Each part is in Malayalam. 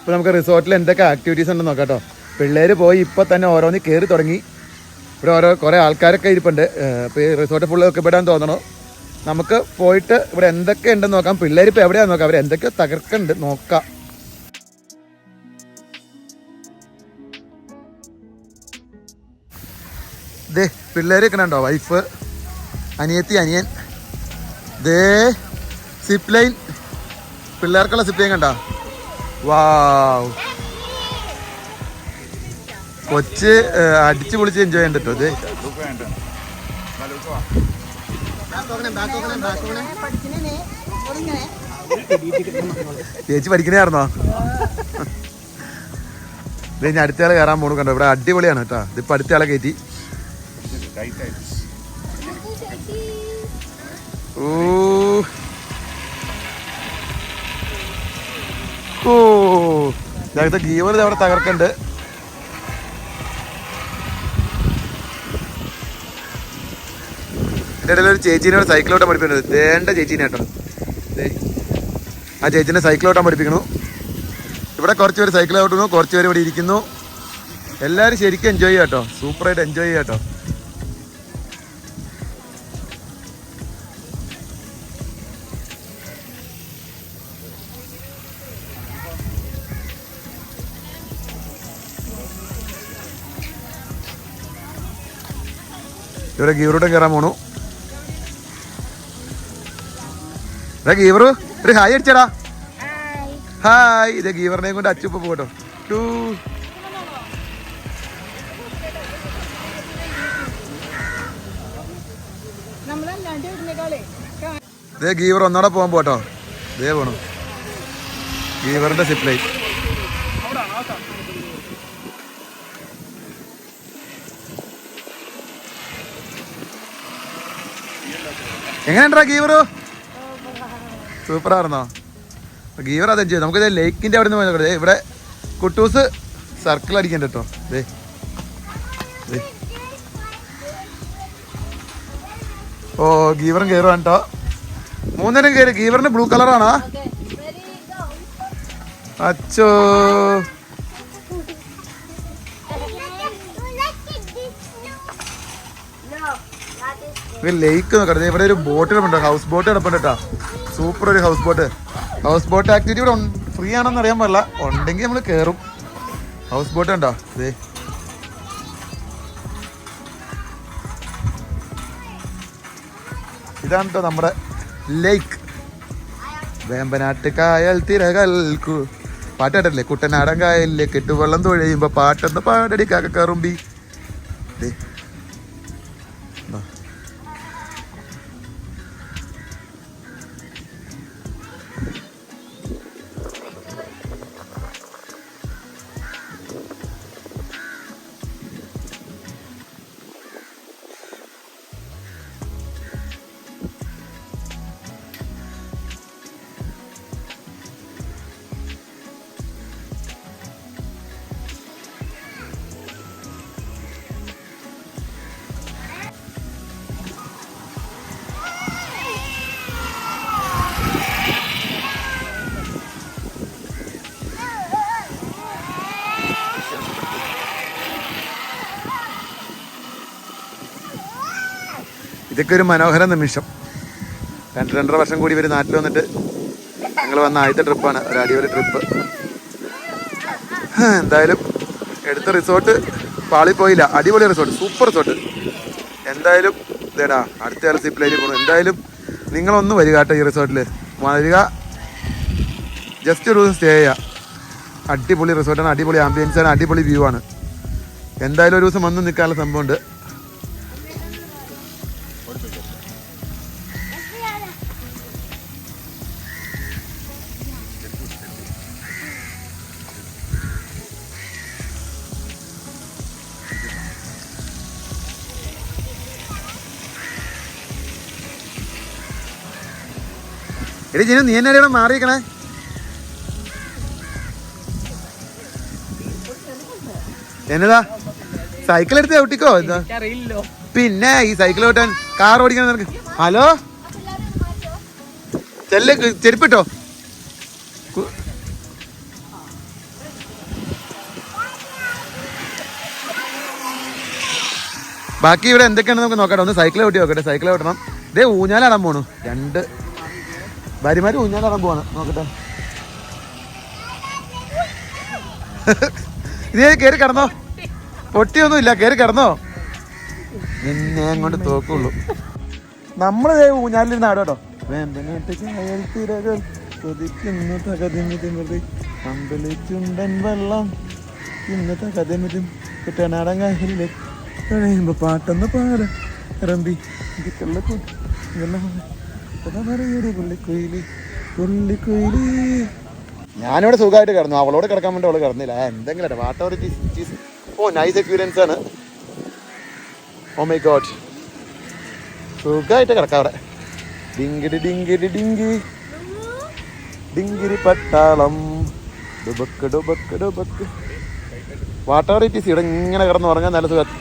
ഇപ്പോൾ നമുക്ക് റിസോർട്ടിൽ എന്തൊക്കെ ആക്ടിവിറ്റീസ് ഉണ്ടെന്ന് നോക്കാം കേട്ടോ. പിള്ളേർ പോയി ഇപ്പോൾ തന്നെ ഓരോന്ന് കയറി തുടങ്ങി. ഇവിടെ ഓരോ കുറേ ആൾക്കാരൊക്കെ ഇരിപ്പുണ്ട്. ഇപ്പോൾ ഈ റിസോർട്ട് ഫുള്ള് ഒക്കെ വിടാൻ തോന്നണോ. നമുക്ക് പോയിട്ട് ഇവിടെ എന്തൊക്കെ ഉണ്ടെന്ന് നോക്കാം. പിള്ളേർ ഇപ്പോൾ എവിടെയാണെന്ന് നോക്കാം. അവർ എന്തൊക്കെയോ തകർക്കുന്നുണ്ട് നോക്കാം. ദേ പിള്ളേർ നിൽക്കണുണ്ടോ വൈഫ് അനിയത്തി അനിയൻ. ദേ സിപ്പ് ലൈൻ പിള്ളേർക്കുള്ള സിപ്പ് ലൈൻ കണ്ടോ? വാവ് കൊച്ച് അടിച്ചു പൊളിച്ച് എൻജോയ് ചെയ്യാൻ കേട്ടോ ഇത്? ചേച്ചി പഠിക്കണായിരുന്നോ ഇത് ഇനി അടുത്തയാളെ കയറാൻ പോണു കണ്ടോ? ഇവിടെ അടിപൊളിയാണ് കേട്ടോ. ഇതിപ്പോ അടുത്തയാളെ കയറ്റി ഓ. ഓ ഗീവർ അവിടെ തകർക്കണ്ട്. എന്റെ ഇടയിൽ ഒരു ചേച്ചീനെ സൈക്കിളോട്ടം പഠിപ്പിക്കുന്നത് വേണ്ട ചേച്ചീനെ. ആ ചേച്ചീനെ സൈക്കിളോട്ടം പഠിപ്പിക്കണു ഇവിടെ കുറച്ച് സൈക്കിൾ ഓട്ടുന്നു കുറച്ച് ഇവിടെ ഇരിക്കുന്നു. എല്ലാവരും ശരിക്കും എൻജോയ് ചെയ്യാം കേട്ടോ. സൂപ്പറായിട്ട് എൻജോയ് ചെയ്യാം കേട്ടോ. ഇവിടെ ഗീവറോടും കയറാൻ പോണു. എടാ ഗീവറു ഒരു ഹായ് അടിച്ചടാ. ഹായ്. ഇതേ ഗീവറിനെയും കൊണ്ട് അച്ചുപ്പ പോകട്ടോ. ടൂ. ഇതേ ഗീവർ ഒന്നോടെ പോകാൻ പോട്ടോ ഇതേ പോണു. ഗീവറിന്റെ സിപ്ലൈ എങ്ങനെയുണ്ടാ ഗീവറു? സൂപ്പറായിരുന്നോ? ഗീവർ അതെ ചെയ്തു. നമുക്കിത് ലേക്കിന്റെ അവിടെ നിന്ന് പോയത് ഇവിടെ കുട്ടൂസ് സർക്കിൾ അടിക്കണ്ട കേട്ടോ. ദേ. ഓ ഗീവറും കയറുവാണ് കേട്ടോ മൂന്നേരം കയറി ഗീവറിന് ബ്ലൂ കളറാണോ? അച്ചോ. ലേക്ക് നോക്കട്ടെ ഇവിടെ ഒരു ബോട്ട് കിടപ്പുണ്ട്. ഹൗസ് ബോട്ട് കിടപ്പുണ്ട് സൂപ്പർ ഒരു house boat house boat activity ഇവിടെ ഫ്രീ ആണെന്ന് അറിയാൻ പാടില്ല. ഉണ്ടെങ്കിൽ നമ്മൾ കയറും ഹൗസ് ബോട്ട് ഉണ്ടോ ദേ. ഇതാണ് കേട്ടോ നമ്മുടെ ലേക്ക് വേമ്പനാട്ട് കായൽ തിരകൽക്കു പാട്ട് കുട്ടനാടൻ കായലിലേക്ക് ഇട്ട് വെള്ളം തൊഴിയുമ്പോൾ പാട്ടെന്ന് പാടടി കാക്കറുമ്പി ഇതൊക്കെ ഒരു മനോഹര നിമിഷം. രണ്ട് രണ്ടര വർഷം കൂടി ഇവർ നാട്ടിൽ വന്നിട്ട് ഞങ്ങൾ വന്ന ആദ്യത്തെ ട്രിപ്പാണ് ഒരു അടിപൊളി ട്രിപ്പ് എന്തായാലും എടുത്ത റിസോർട്ട് പാളി പോയില്ല. അടിപൊളി റിസോർട്ട് സൂപ്പർ റിസോർട്ട് എന്തായാലും ഇതേടാ അടുത്ത ആൾ സിപ്ലൈനിൽ പോകണം എന്തായാലും നിങ്ങളൊന്ന് വരിക കേട്ടോ ഈ റിസോർട്ടിൽ വരിക. ജസ്റ്റ് ഒരു ദിവസം സ്റ്റേ ചെയ്യുക അടിപൊളി റിസോർട്ടാണ് അടിപൊളി ആംബിയൻസ് ആണ് അടിപൊളി വ്യൂ ആണ്. എന്തായാലും ഒരു ദിവസം വന്ന് നിൽക്കാനുള്ള സംഭവമുണ്ട്. എടി ജിനു നീ എന്നെ ഇവിടെ മാറിയിരിക്കണേ? എന്നതാ? സൈക്കിൾ എടുത്ത് ചവിട്ടിക്കോ? എന്താ? പിന്നെ ഈ സൈക്കിൾ ഓട്ടാൻ കാർ ഓടിക്കണം നിനക്ക്. ഹലോ? ചെല്ലേ ചെരുപ്പിട്ടോ? ബാക്കി ഇവിടെ എന്തൊക്കെയാണ് നമുക്ക് നോക്കട്ടെ. ഒന്ന് സൈക്കിൾ ഓട്ടി നോക്കട്ടെ. സൈക്കിൾ ഓട്ടണം ഇതേ ഊഞ്ഞാലാടാൻ പോണു. രണ്ട് ഭാര്യമാര് ഊഞ്ഞാലിറങ്ങാൻ പോവാണ്. നോക്കട്ടെ. ഇതേ കയറി കിടന്നോ. പൊട്ടിയൊന്നുമില്ല കയറി കിടന്നോ. നിന്നെ അങ്ങോട്ട് തോക്കുള്ളൂ. നമ്മൾ ഊഞ്ഞാലിരുന്ന് ആടോ കേട്ടോ കൊതിക്കുന്നു തകതിമിതിമതി അമ്പലിച്ചുണ്ടൻ വെള്ളം പാട്ടൊന്ന് പാട. പുള്ളിക്കൊയിലി ഞാനിവിടെ സുഖമായിട്ട് കിടന്നു. അവളോട് കിടക്കാൻ വേണ്ടി അവൾ കിടന്നില്ല. എന്തെങ്കിലും വാട്ടർ ഓ നൈസ് എക്സ്പീരിയൻസ് ആണ്. ഓ മൈ ഗോഡ് സുഖമായിട്ട് കിടക്കാം അവിടെ. ഡിങ്കിടി ഡിങ്കിടി ഡിങ്കി. ഡിങ്കിരി പട്ടാളം. ഡുബക്ക് ഡുബക്ക് ഡുബക്ക്. വാട്ടർ ഇറ്റ് ഇവിടെ ഇങ്ങനെ കിടന്ന് ഉറങ്ങാൻ നല്ല സുഖം.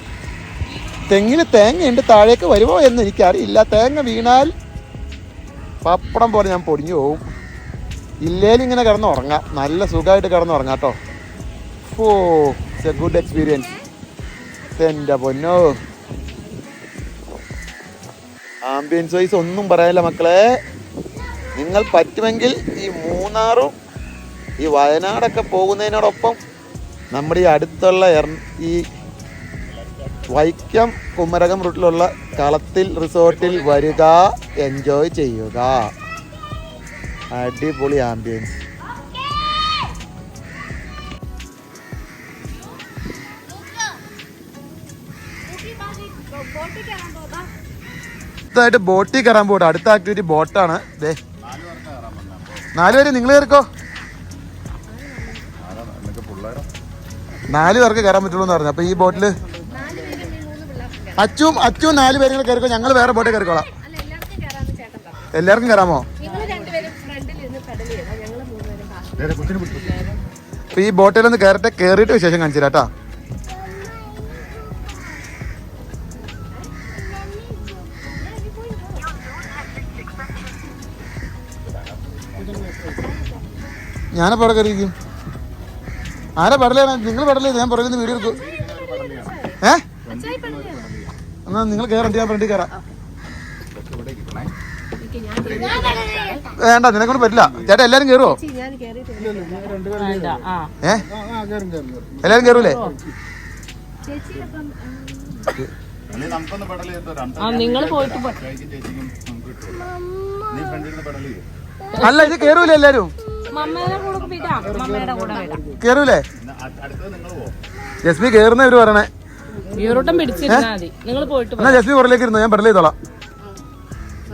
തെങ്ങിന് തേങ്ങയുണ്ട്. താഴേക്ക് വരുമോ എന്ന് എനിക്കറിയില്ല. തേങ്ങ വീണാൽ പപ്പടം പോലെ ഞാൻ പൊടിഞ്ഞു പോവും. ഇല്ലേലും ഇങ്ങനെ കിടന്നുറങ്ങാം. നല്ല സുഖമായിട്ട് കിടന്നുറങ്ങാം കേട്ടോ. Oh it's a good experience എന്റെ പൊന്നോ. ആംബിയൻസ് വൈസ് ഒന്നും പറയാനില്ല മക്കളെ. നിങ്ങൾ പറ്റുമെങ്കിൽ ഈ മൂന്നാറും ഈ വയനാടൊക്കെ പോകുന്നതിനോടൊപ്പം നമ്മുടെ ഈ അടുത്തുള്ള ഈ വൈക്കം കുമരകം റൂട്ടിലുള്ള കളത്തിൽ റിസോർട്ടിൽ വരിക. എൻജോയ് ചെയ്യുക. അടിപൊളി ആംബിയൻസ് അടുത്തായിട്ട് ബോട്ടിൽ കയറാൻ പോട്ടെ അടുത്ത ആക്ടിവിറ്റി ബോട്ടാണ് ദേ. നാല് പേര് നിങ്ങൾ കയറിക്കോ. നാല് പേർക്ക് കയറാൻ പറ്റുള്ളൂ എന്ന് പറഞ്ഞു. അപ്പൊ ഈ ബോട്ടിൽ അച്ചും അച്ചും നാല് പേരും കൂടെ കയറിക്കോ? ഞങ്ങൾ വേറെ ബോട്ടിൽ കയറിക്കോളാം. അല്ല എല്ലാവർക്കും കയറാന്ന് ചേട്ടൻ പറഞ്ഞു. എല്ലാവർക്കും കയറാമോ? അപ്പൊ ഈ ബോട്ടിൽ ഒന്ന് കയറട്ടെ കയറിയിട്ട് വിശേഷം കാണിച്ചു കേട്ടാ. ഞാനപ്പോ അവിടെ കയറിയിരിക്കും? ആരാ പടലാണ് നിങ്ങൾ പടലേ ഞാൻ പുറകിൽ നിന്ന് വീഡിയോ എടുക്കും. ഏ? എന്നാ നിങ്ങൾ കയറണ്ട ഞാൻ ഫ്രണ്ടിൽ കയറാം വേണ്ട നിന്നെ കൊണ്ട് പറ്റില്ല. ചേട്ടാ എല്ലാരും കേറുവോ? ഏ? എല്ലാരും കയറൂലേ നിങ്ങൾ പോയിട്ട് പോ- അല്ല ഇത് കേറൂലേ എല്ലാരും? കേറൂലേ? ജസ്മി കേറുന്ന ഇവർ പറയണേ. ഈറോട്ടം പിടിച്ചിരുന്നാ മതി. നിങ്ങൾ പോയിട്ട്. എന്നാ ജസ്മി പുറകിലേക്ക് ഇരുന്നു? ഞാൻ ചെയ്തോളാം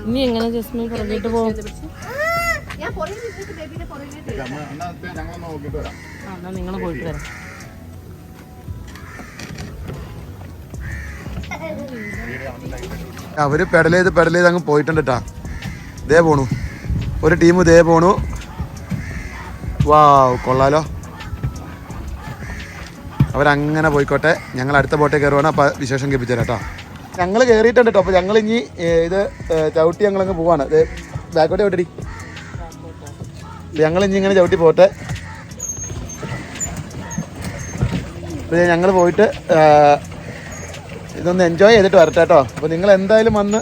ഇനി എങ്ങനെ ജസ്മി പുറകിട്ട് പോകും? എന്നാ നിങ്ങൾ പോയിട്ട് വരാം. അവർ പെടൽ ചെയ്ത് പെടൽ ചെയ്ത് അങ്ങ് പോയിട്ടുണ്ട് കേട്ടാ ദേ പോണു. ഒരു ടീം ഇതേ പോണു. വാ കൊള്ളാലോ. അവരങ്ങനെ പോയിക്കോട്ടെ. ഞങ്ങൾ അടുത്ത ബോട്ടിൽ കയറുവാണ്. അപ്പോൾ വിശേഷം കേൾപ്പിച്ചു കേട്ടോ. ഞങ്ങൾ കയറിയിട്ടുണ്ട് കേട്ടോ. അപ്പോൾ ഞങ്ങൾ ഇനി ഇത് ചവിട്ടി ഞങ്ങളങ്ങ് പോവാണ്. ഇത് ബാക്കോട്ട് ചവിട്ടടി. ഞങ്ങൾ ഇനി ഇങ്ങനെ ചവിട്ടി പോട്ടെ. ഞങ്ങൾ പോയിട്ട് ഇതൊന്ന് എൻജോയ് ചെയ്തിട്ട് വരട്ടെ കേട്ടോ. അപ്പോൾ നിങ്ങൾ എന്തായാലും വന്ന്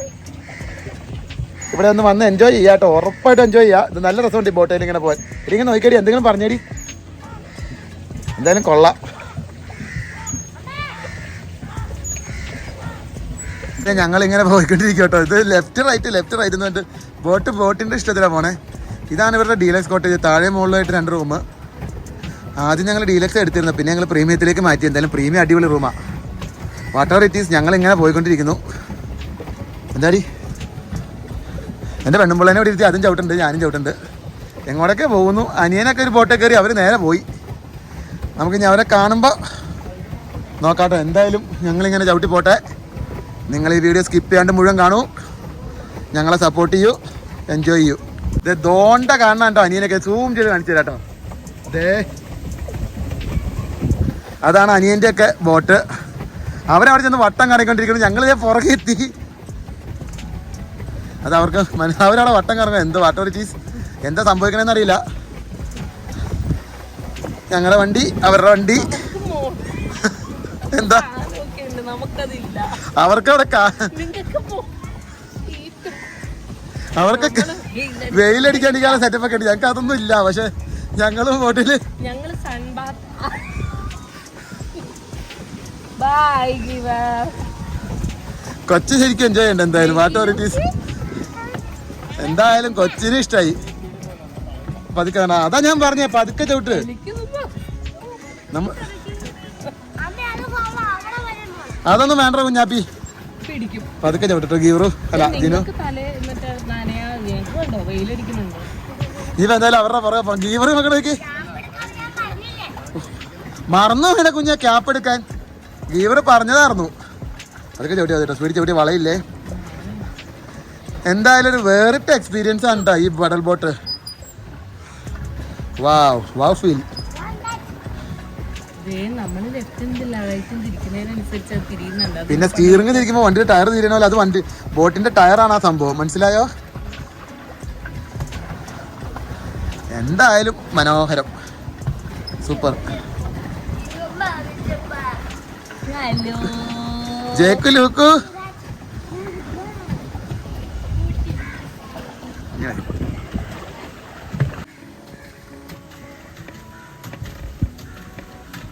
ഇവിടെ ഒന്ന് വന്ന് എൻജോയ് ചെയ്യാം കേട്ടോ. ഉറപ്പായിട്ട് എൻജോയ് ചെയ്യാം. ഇത് നല്ല രസമുണ്ട് ഈ ബോട്ടയിൽ ഇങ്ങനെ പോകാൻ ഇങ്ങനെ നോക്കിയടി എന്തെങ്കിലും പറഞ്ഞേടി. എന്തായാലും കൊള്ളാം. ഞങ്ങൾ ഇങ്ങനെ പോയിക്കൊണ്ടിരിക്കും കേട്ടോ ഇത് ലെഫ്റ്റ് റൈറ്റ് ലെഫ്റ്റ് റൈറ്റ് എന്ന് പറഞ്ഞിട്ട് ബോട്ട് ബോട്ടിന്റെ ഇഷ്ടത്തിലാണ് പോണേ. ഇതാണ് ഇവരുടെ ഡീലക്സ് കോട്ടേജ് താഴെ മുകളിലായിട്ട് രണ്ട് റൂം ആദ്യം ഞങ്ങൾ ഡീലക്സ് എടുത്തിരുന്നു പിന്നെ ഞങ്ങൾ പ്രീമിയത്തിലേക്ക് മാറ്റി. എന്തായാലും പ്രീമിയം അടിപൊളി റൂമാണ് വാട്ടർ ഈസ് ഞങ്ങൾ ഇങ്ങനെ പോയിക്കൊണ്ടിരിക്കുന്നു. എന്താടി? എന്റെ പെണ്ണുമ്പിള്ളേനെ ഇവിടെ ഇരുത്തി അതും ചവിട്ടുണ്ട്. ഞാനും ചവിട്ടുണ്ട്. എങ്ങോട്ടൊക്കെ പോകുന്നു? അനിയനൊക്കെ ഒരു ബോട്ടേ കയറി അവർ നേരെ പോയി. നമുക്ക് ഇനി അവരെ കാണുമ്പോൾ നോക്കാട്ടോ. എന്തായാലും ഞങ്ങളിങ്ങനെ ചവിട്ടി പോട്ടെ. നിങ്ങൾ ഈ വീഡിയോ സ്കിപ്പ് ചെയ്യാണ്ട് മുഴുവൻ കാണൂ. ഞങ്ങളെ സപ്പോർട്ട് ചെയ്യൂ എൻജോയ് ചെയ്യൂ. ഇത് ദോണ്ട കാണണം കേട്ടോ അനിയനൊക്കെ സൂം ചെയ്ത് കാണിച്ചു തരാം കേട്ടോ. ദേ. അതാണ് അനിയന്റെ ഒക്കെ ബോട്ട്. അവരവിടെ ചെന്ന് വട്ടം കറങ്ങിക്കൊണ്ടിരിക്കുന്നു ഞങ്ങൾ ഇതേ പുറകെ എത്തി. അത് അവർക്ക് അവരവിടെ വട്ടം കറങ്ങുക എന്ത് വാട്ടർ ചീസ് എന്താ സംഭവിക്കണമെന്ന് അറിയില്ല. ഞങ്ങളുടെ വണ്ടി അവരുടെ വണ്ടി. എന്താ? നമുക്കതില്ല. അവർക്ക് അവിടെ അവർക്കൊക്കെ വെയിലടിക്കാണ്ടിരിക്കാനുള്ള സെറ്റപ്പ് ഒക്കെ ഉണ്ട്. ഞങ്ങൾക്ക് അതൊന്നും ഇല്ല. പക്ഷെ ഞങ്ങളും ബോട്ടിൽ ഞങ്ങൾ കൊച്ചു ശരിക്കും എൻജോയ് ചെയ്യണ്ട എന്തായാലും. വാട്ട് ഓറിറ്റീസ് എന്തായാലും കൊച്ചിന് ഇഷ്ടായി. പതുക്കെ. അതാ ഞാൻ പറഞ്ഞേ പതുക്കെ ചവിട്ട്. നമ്മ അതൊന്നും വേണ്ട കുഞ്ഞാപ്പി പതുക്കെ ചവിട്ടോ ഗീവറു. അല്ല ജിനു. ഇപ്പൊ എന്തായാലും അവരുടെ പുറകെ ഗീവറ് മക്കളെ മറന്നു പിന്നെ കുഞ്ഞാ ക്യാപ്പ് എടുക്കാൻ. ഗീവർ പറഞ്ഞതായിരുന്നു. അതൊക്കെ ചവിട്ടി കേട്ടോ സ്പീഡ് ചവിട്ടി വളയില്ലേ? എന്തായാലും ഒരു വേറിട്ട എക്സ്പീരിയൻസ് ആണ് കേട്ടോ ഈ ബഡൽ ബോട്ട്. വാവ് വാവ് ഫീൽ ദേ നമ്മൾ ലെഫ്റ്റും റൈറ്റും തിരിക്കുന്നതിനനുസരിച്ച് അത് തിരിയുന്നുണ്ട്. അത് പിന്നെ സ്റ്റീറിംഗ് തിരിക്കുമ്പോൾ വണ്ടിയുടെ ടയർ തിരിയണ പോലെ അത് വണ്ടി ബോട്ടിന്റെ ടയറാണ് ആ സംഭവം മനസ്സിലായോ? എന്തായാലും മനോഹരം. സൂപ്പർ. ജയക്കു ജേക്കു ലൂക്കു.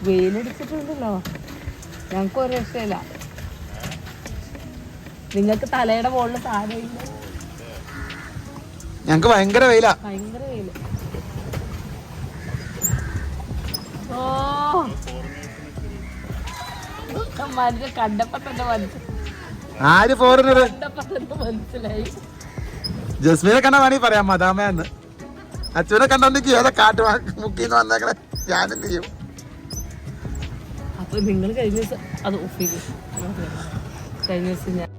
വെയിലടിച്ചിട്ടുണ്ടല്ലോ. ഞങ്ങൾക്ക് ഒരു രക്ഷയില്ല. നിങ്ങൾക്ക് തലയുടെ മുകളിൽ താഴെയില്ല ഞങ്ങക്ക് ഭയങ്കര വെയിലാ. ഭയങ്കര വെയിൽ. ഓ. കണ്ടപ്പോ തന്നെ മനസ്സിലായി ആര് ഫോറിനർ കണ്ടപ്പോ തന്നെ മനസ്സിലായി. ജസ്മീനെ കണ്ട വേണി പറയാം മദാമയെന്ന് അച്ഛനെ കണ്ടോണ്ടിരിക്കും ഏതാ കാട്ട് മുക്കിന്ന് വന്നേക്കണേ. ഞാനെന്ത് ചെയ്യും? അപ്പൊ നിങ്ങൾ കഴിഞ്ഞ ദിവസം അത് ഓഫ് ചെയ്തു. കഴിഞ്ഞ ദിവസം ഞാൻ